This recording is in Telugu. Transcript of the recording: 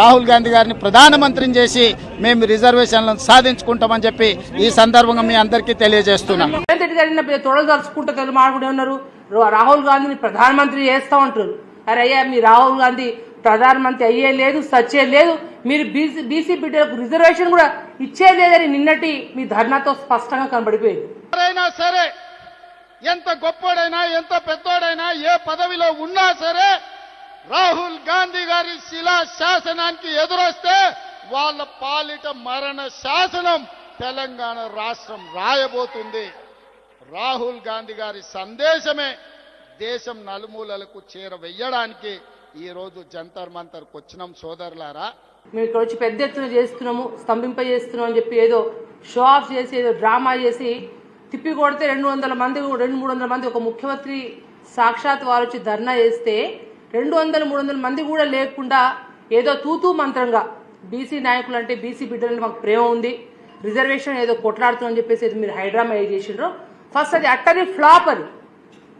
రాహుల్ గాంధీ గారిని ప్రధానమంత్రిని చేసి మేము రిజర్వేషన్లను సాధించుకుంటామని చెప్పి ఈ సందర్భంగా మీ అందరికీ తెలియజేస్తున్నాం. తొడలు తలుచుకుంటూ తెలుగు మాట్లాడుకుంటూ ఉన్నారు. రాహుల్ గాంధీని ప్రధానమంత్రి చేస్తా ఉంటారు. అరే అయ్యా మీ రాహుల్ గాంధీ ప్రధానమంత్రి అయ్యే లేదు సచ్చే లేదు. మీరు బీసీ బీసీ బిడ్డలకు రిజర్వేషన్ కూడా ఇచ్చే లేదని నిన్నటి మీ ధర్నాతో స్పష్టంగా కనబడిపోయింది. ఎవరైనా సరే ఎంత గొప్పోడైనా ఎంత పెద్దోడైనా ఏ పదవిలో ఉన్నా సరే రాహుల్ గాంధీ గారి శిలా శాసనానికి ఎదురొస్తే వాళ్ళ పాలిట మరణ శాసనం తెలంగాణ రాష్ట్రం రాయబోతుంది. రాహుల్ గాంధీ గారి సందేశమే దేశం నలుమూలలకు చేరవేయడానికి ఈ రోజు జంతర్ మంతర్కి వచ్చినాం సోదరులారా. మేము ఇక్కడ వచ్చి పెద్ద ఎత్తున చేస్తున్నాము స్తంభింప చేస్తున్నాం అని చెప్పి ఏదో షో ఆఫ్ చేసి ఏదో డ్రామా చేసి తిప్పి కొడితే రెండు వందల మంది రెండు మూడు వందల మంది ఒక ముఖ్యమంత్రి సాక్షాత్ వారు వచ్చి ధర్నా చేస్తే రెండు వందల మూడు వందల మంది కూడా లేకుండా ఏదో తూతూ మంత్రంగా బీసీ నాయకులు అంటే బీసీ బిడ్డలంటే మాకు ప్రేమ ఉంది. రిజర్వేషన్ ఏదో కొట్లాడుతుందని చెప్పేసి మీరు హైడ్రామా ఏ చేసిండ్రో. ఫస్ట్ అది అట్టని ఫ్లాప్ అది.